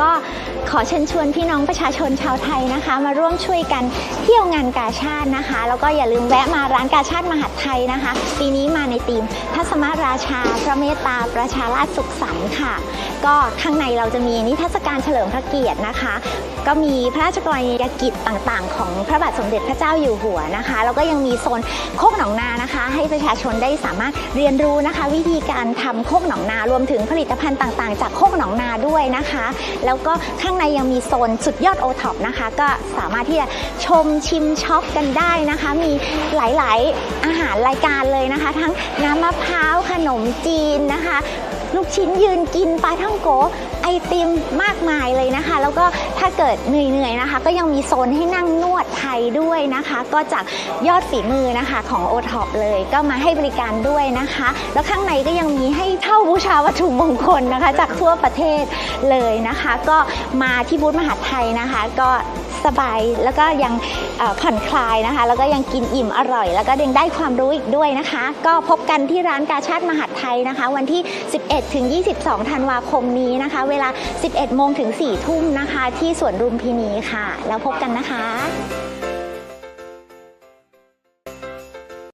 ก็ขอเชิญชวนพี่น้องประชาชนชาวไทยนะคะ มาร่วมช่วยกันเที่ยวงานกาชาตินะคะ แล้วก็อย่าลืมแวะมาร้านกาชาติมหาดไทยนะคะ ปีนี้มาในธีมทัศมาราชา พระเมตตาประชาราชสุขสันต์ค่ะ ก็ข้างในเราจะมีนิทรรศการเฉลิมพระเกียรตินะคะ ก็มีพระราชกรณียกิจต่างๆ ของพระบาทสมเด็จพระเจ้าอยู่หัวนะคะ แล้วก็ยังมีโซนโคกหนองนานะคะ ให้ประชาชนได้สามารถเรียนรู้นะคะ วิธีการทำโคกหนองนารวมถึงผลิตภัณฑ์ต่างๆ จากโคกหนองนาด้วยนะคะแล้วก็ข้างในยังมีโซนสุดยอดโอท็อปนะคะ ก็สามารถที่จะชมชิมช็อปกันได้นะคะ มีหลายๆอาหารรายการเลยนะคะ ทั้งน้ำมะพร้าวขนมจีนนะคะ ลูกชิ้นยืนกินปลาท่องโกไอติมมากมายเลยนะคะ แล้วก็ถ้าเกิดเหนื่อยๆนะคะ ก็ยังมีโซนให้นั่งนวดไทยด้วยนะคะ ก็จากยอดฝีมือนะคะของโอท็อปเลยก็มาให้บริการด้วยนะคะ แล้วข้างในก็ยังมีให้เช่าบูชาวัตถุมงคลนะคะ จากทั่วประเทศเลยนะคะ ก็มาที่บูธมหาไทยนะคะ ก็ สบายแล้วก็ยังผ่อนคลายนะคะ แล้วก็ยังกินอิ่มอร่อย แล้วก็ยังได้ความรู้อีกด้วยนะคะ ก็พบกันที่ร้านกาชาติมหาดไทยนะคะ วันที่ 11 ถึง 22 ธันวาคมนี้นะคะ เวลา 11 โมงถึง 4 ทุ่มนะคะ ที่สวนรุมพินีค่ะ แล้วพบกันนะคะ